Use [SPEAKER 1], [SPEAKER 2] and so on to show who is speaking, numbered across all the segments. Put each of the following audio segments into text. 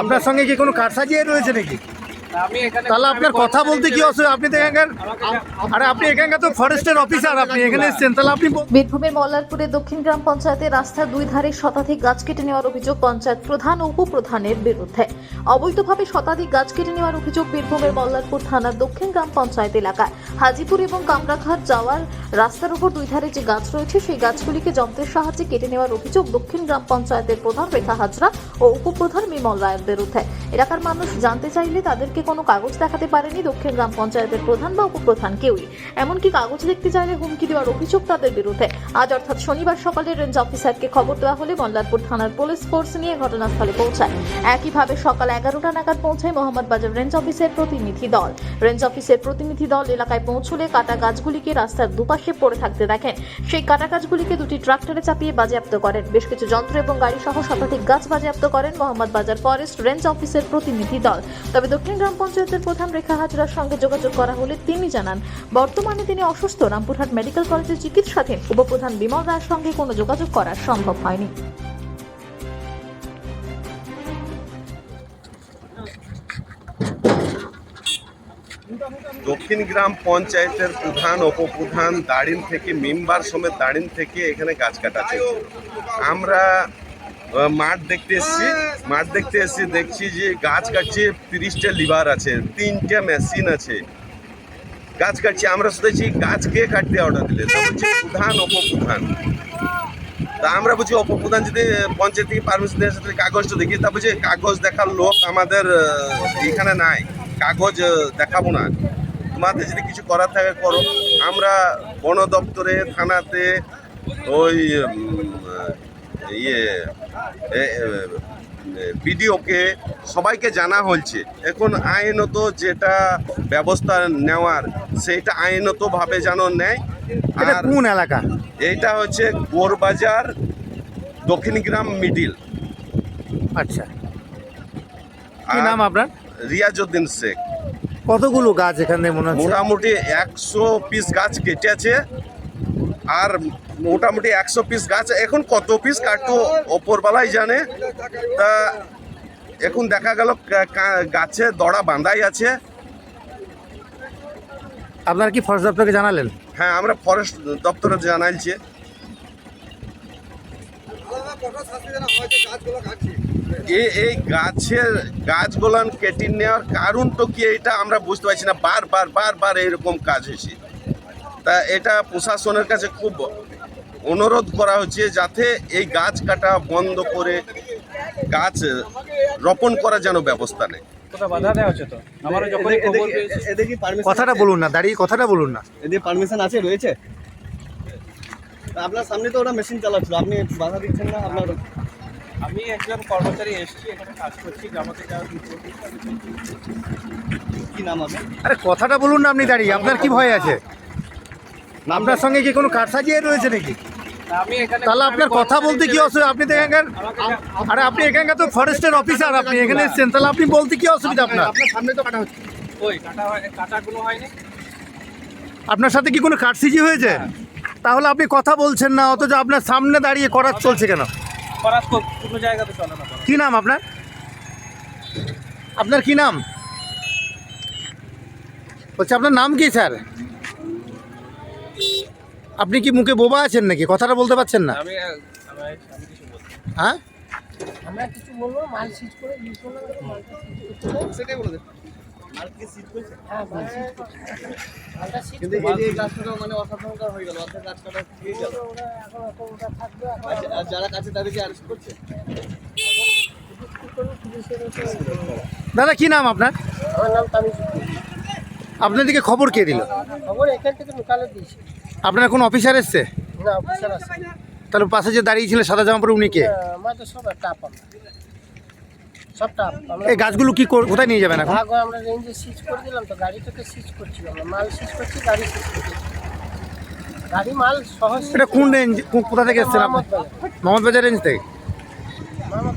[SPEAKER 1] আপনার সঙ্গে কি কোনো কাঠ সাজিয়ে রয়েছে নাকি? তাহলে আপনার কথা বলতে কি অসুবিধা? আপনি তো এখানকার আরে আপনি এখানকার তো ফরেস্টের অফিসার আপনি এখানে এসেছেন তাহলে আপনি
[SPEAKER 2] বীরভূমের মল্লারপুরে দক্ষিণ গ্রাম পঞ্চায়েতের রাস্তার দুই ধারে শতাধিক গাছ কেটে নেওয়ার অভিযোগ পঞ্চায়েত প্রধান ও উপপ্রধানের বিরুদ্ধে। অবৈধভাবে শতাধিক গাছ কেটে নেওয়ার অভিযোগ বীরভূমের মল্লারপুর থানার দক্ষিণ গ্রাম পঞ্চায়েত এলাকায়। হাজিপুর এবং কামরাঘাট যাওয়ার রাস্তার উপর দুই ধারে যে গাছ রয়েছে, সেই গাছগুলিকে যন্ত্রের সাহায্যে কেটে নেওয়ার অভিযোগ দক্ষিণ গ্রাম পঞ্চায়েতের প্রধান রেখা হাজরা ও উপপ্রধান বিমল রায়ের বিরুদ্ধে এলাকার মানুষ জানতে চাইলে তাদেরকে কোনো কাগজ দেখাতে পারেনি দক্ষিণ গ্রাম পঞ্চায়েতের প্রধান বা উপপ্রধান কেউই। এমনকি কাগজ দেখতে চাইলে হুমকি দেওয়ার অভিযোগ তাদের বিরুদ্ধে। আজ অর্থাৎ শনিবার সকালে রেঞ্জ অফিসারকে খবর দেওয়া হলে মল্লারপুর থানার পুলিশ ফোর্স নিয়ে ঘটনাস্থলে পৌঁছায়। একইভাবে সকাল এগারোটা নাগাদ পৌঁছায় মোহাম্মদ বাজার রেঞ্জ অফিসের প্রতিনিধি দল। রেঞ্জ অফিসের প্রতিনিধি দল এলাকায় পৌঁছলে কাটা গাছগুলিকে রাস্তার দুপাশে পড়ে থাকতে দেখেন। সেই কাটা গাছগুলিকে দুটি ট্রাক্টরে চাপিয়ে বাজেয়াপ্ত করেন। বেশ কিছু যন্ত্র এবং গাড়ি সহ শতাধিক গাছ বাজেয়াপ্ত করেন মোহাম্মদ বাজার ফরেস্ট রেঞ্জ অফিসের প্রতিনিধি দল। তবে দক্ষিণ গ্রাম পঞ্চায়েতের প্রধান রেখা হাজরার সঙ্গে যোগাযোগ করা হলে তিনি জানান, বর্তমানে তিনি অসুস্থ। রামপুরহাট মেডিকেল কলেজের চিকিৎসাধীন। উপপ্রধান বিমল রায়ের সঙ্গে কোনো যোগাযোগ করা সম্ভব হয়নি।
[SPEAKER 3] দক্ষিণ গ্রাম পঞ্চায়েতের প্রধান, উপপ্রধান দাঁড়িন থেকে মেম্বার সমেত দাঁড়িন থেকে এখানে গাছ কাটা আমরা মাঠ দেখতে এসেছি। মাঠ দেখতে এসেছি, দেখছি যে গাছ কাটছে, তিরিশটা লিভার আছে, তিনটা মেশিন আছে। গাছ কাটছে, আমরা শুনেছি গাছ কে কাটতে অর্ডার দিলে। প্রধান, উপপ্রধান। তা আমরা বলছি উপপ্রধান যদি পঞ্চায়েত থেকে পারমিশন দেওয়ার সাথে কাগজটা দেখি তা বলছে কাগজ দেখার লোক আমাদের এখানে নাই। কাগজ দেখাবো না। তোমাদের যদি কিছু করার থাকে করো। আমরা বন দপ্তরে থানাতে ওই ইয়ে বিডিওকে সবাইকে জানা হয়েছে। এখন আইনত যেটা ব্যবস্থা নেওয়ার সেইটা আইনতভাবে যেন নেয়। আর
[SPEAKER 1] কোন এলাকা?
[SPEAKER 3] এইটা হচ্ছে গোরবাজার দক্ষিণ গ্রাম মিডিল।
[SPEAKER 1] আচ্ছা। কি নাম আপনার?
[SPEAKER 3] রিয়াজউদ্দিন শেখ।
[SPEAKER 1] কতগুলো গাছ এখানে মনে হচ্ছে?
[SPEAKER 3] মোটামুটি একশো পিস গাছ কেটেছে আর মোটামুটি একশো পিস গাছ এখন কত পিস কাটতো ওপরবেলায় জানে। তা এখন দেখা গেল গাছে দড়া বাঁধাই আছে।
[SPEAKER 1] আপনার কি ফরেস্ট দপ্তরকে জানালেন?
[SPEAKER 3] হ্যাঁ আমরা ফরেস্ট দপ্তরে জানাইছি। এই এই গাছের গাছগুলান কেটে নেওয়ার কারণ তো কি এটা আমরা বুঝতে পারছি না। বারবার বারবার এরকম কাজ হয়েছে। তা এটা প্রশাসনের কাছে খুব অনুরোধ করা হচ্ছে যাতে এই গাছ কাটা বন্ধ করে গাছ রোপণ করার যেন ব্যবস্থা নেয়।
[SPEAKER 4] পারমিশন
[SPEAKER 1] কথাটা বলুন না দাঁড়িয়ে কথাটা বলুন না।
[SPEAKER 4] এদের পারমিশন আছে রয়েছে? আপনার সামনে তো ওরা মেশিন চালাচ্ছিল। আপনি বাধা দিচ্ছেন না আপনার?
[SPEAKER 5] আমি একজন কর্মচারী এসেছি এখানে কাজ করছি যাওয়ার
[SPEAKER 4] কি নাম আপনার?
[SPEAKER 1] আরে কথাটা বলুন না আপনি দাঁড়িয়ে আপনার কি ভয় আছে? আপনার সঙ্গে কি কোনো কাঠ সাজিয়ে রয়েছে নাকি?
[SPEAKER 5] আমি এখানে
[SPEAKER 1] তাহলে আপনার কথা বলতে কি অসুবিধা? আপনি তো এখানকার আরে আপনি এখানকার তো ফরেস্টের অফিসার আপনি এখানে এসেছেন তাহলে আপনি বলতে কি অসুবিধা আপনার
[SPEAKER 4] আপনার? সামনে তো কাটা হচ্ছে।
[SPEAKER 5] ওই কাটা হয় কাটাগুলো হয়নি।
[SPEAKER 1] আপনার সাথে কি কোনো কাটসিজি হয়েছে? তাহলে আপনি কথা বলছেন না অথচ আপনার সামনে দাঁড়িয়ে করার চলছে কেন?
[SPEAKER 5] করার তো কোনো জায়গাতে চলে না
[SPEAKER 1] কি নাম আপনার? আপনার কি নাম? বলছি আপনার নাম কি স্যার? আপনি কি মুখে বোবা আছেন নাকি? কথাটা বলতে পারছেন না।
[SPEAKER 5] আমি আমি আমি কিছু বলছি
[SPEAKER 1] হ্যাঁ
[SPEAKER 4] সেটাই বলে কিন্তু এই যে গাছটা মানে হয়ে গেল গেল। আচ্ছা, আর যারা কাছে তাদেরকে অ্যারেস্ট করছে?
[SPEAKER 1] দাদা কি নাম আপনার?
[SPEAKER 6] আমার নাম তামিজ
[SPEAKER 1] আপনাদেরকে খবর কে দিল?
[SPEAKER 6] খবর এখান থেকে লোকালে দিয়েছি।
[SPEAKER 1] আপনার কোন অফিসার এসছে?
[SPEAKER 6] না অফিসার আছে।
[SPEAKER 1] তাহলে পাশে যে দাঁড়িয়ে ছিল সাদা জামা পরে উনি কে?
[SPEAKER 6] আমাদের সব টাপ আমরা সব টাপ
[SPEAKER 1] এই গাছগুলো কি কোথায় নিয়ে যাবেন এখন?
[SPEAKER 6] আমরা রেঞ্জে সিজ করে দিলাম তো গাড়ি থেকে সিজ করছি আমরা। মাল সিজ করছি গাড়ি সিজ করছি। গাড়ি মাল সহজ
[SPEAKER 1] এটা কোন রেঞ্জ কোথা থেকে এসছেন আপনি?
[SPEAKER 6] মোহাম্মদ বাজার।
[SPEAKER 1] রেঞ্জ থেকে?
[SPEAKER 6] Mohammad.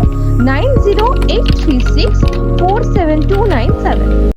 [SPEAKER 7] nine zero eight three six four seven two nine seven